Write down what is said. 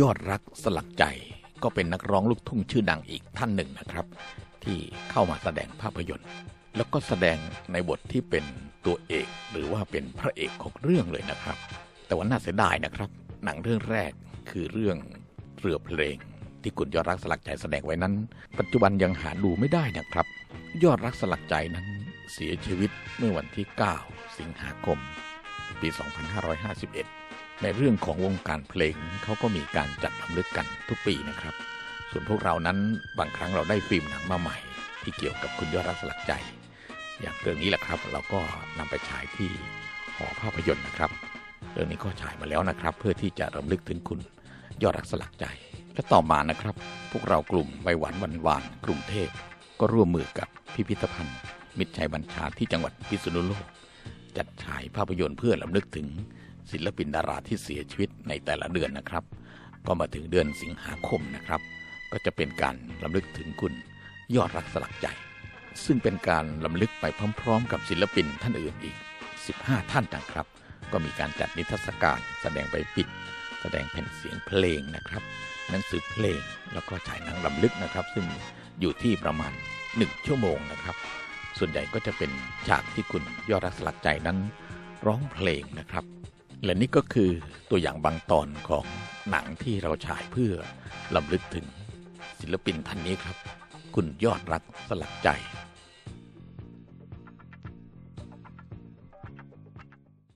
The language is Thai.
ยอดรักสลักใจก็เป็นนักร้องลูกทุ่งชื่อดังอีกท่านหนึ่งนะครับ ที่เข้ามาแสดงภาพยนตร์ แล้วก็แสดงในบทที่เป็นตัวเอกหรือว่าเป็นพระเอกของเรื่องเลยนะครับ แต่ว่าน่าเสียดายนะครับ หนังเรื่องแรกคือเรื่องเรือเพลง ที่คุณยอดรักสลักใจแสดงไว้นั้น ปัจจุบันยังหาดูไม่ได้นะครับ ยอดรักสลักใจนั้นเสียชีวิตเมื่อวันที่ 9 สิงหาคม ปี 2551 ในเรื่องของวงการเพลงเขาก็มีการจัดรำลึกกันทุกปีนะครับ ส่วนพวกเรานั้นบางครั้งเราได้ฟิล์มหนังมาใหม่ ที่เกี่ยวกับคุณยอดรักสลักใจ อย่างเรื่องนี้แหละครับ เราก็นำไปฉายที่หอภาพยนตร์นะครับ เรื่องนี้ก็ฉายมาแล้วนะครับ เพื่อที่จะรำลึกถึงคุณยอดรักสลักใจ และต่อมานะครับ พวกเรากลุ่มใบหวานวันวานกรุงเทพก็ร่วมมือกับพิพิธภัณฑ์ มิตรชัยบัญชาที่จังหวัดพิษณุโลก จัดฉายภาพยนตร์เพื่อลำลึกถึง ศิลปินดาราที่เสียชีวิตในแต่ละเดือนนะครับ ก็มาถึงเดือนสิงหาคมนะครับ ก็จะเป็นการลำลึกถึงคุณยอดรักสลักใจ ซึ่งเป็นการลำลึกไปพร้อม ๆ กับศิลปินท่านอื่นอีก 15 ท่านนะครับ ก็มีการจัดนิทรรศการแสดงใบปิด แสดงแผ่นเสียงเพลงนะครับหนังสือเพลงแล้วก็ฉายหนังลำลึกนะครับ ซึ่งอยู่ที่ประมาณ 1 ชั่วโมงนะครับส่วนใหญ่ก็จะเป็นฉากที่คุณยอดรักสลักใจนั้นร้องเพลงนะครับ และนี่ก็คือตัวอย่างบางตอนของหนังที่เราฉายเพื่อลำลึกถึงศิลปินท่านนี้ครับ คุณยอดรักสลักใจ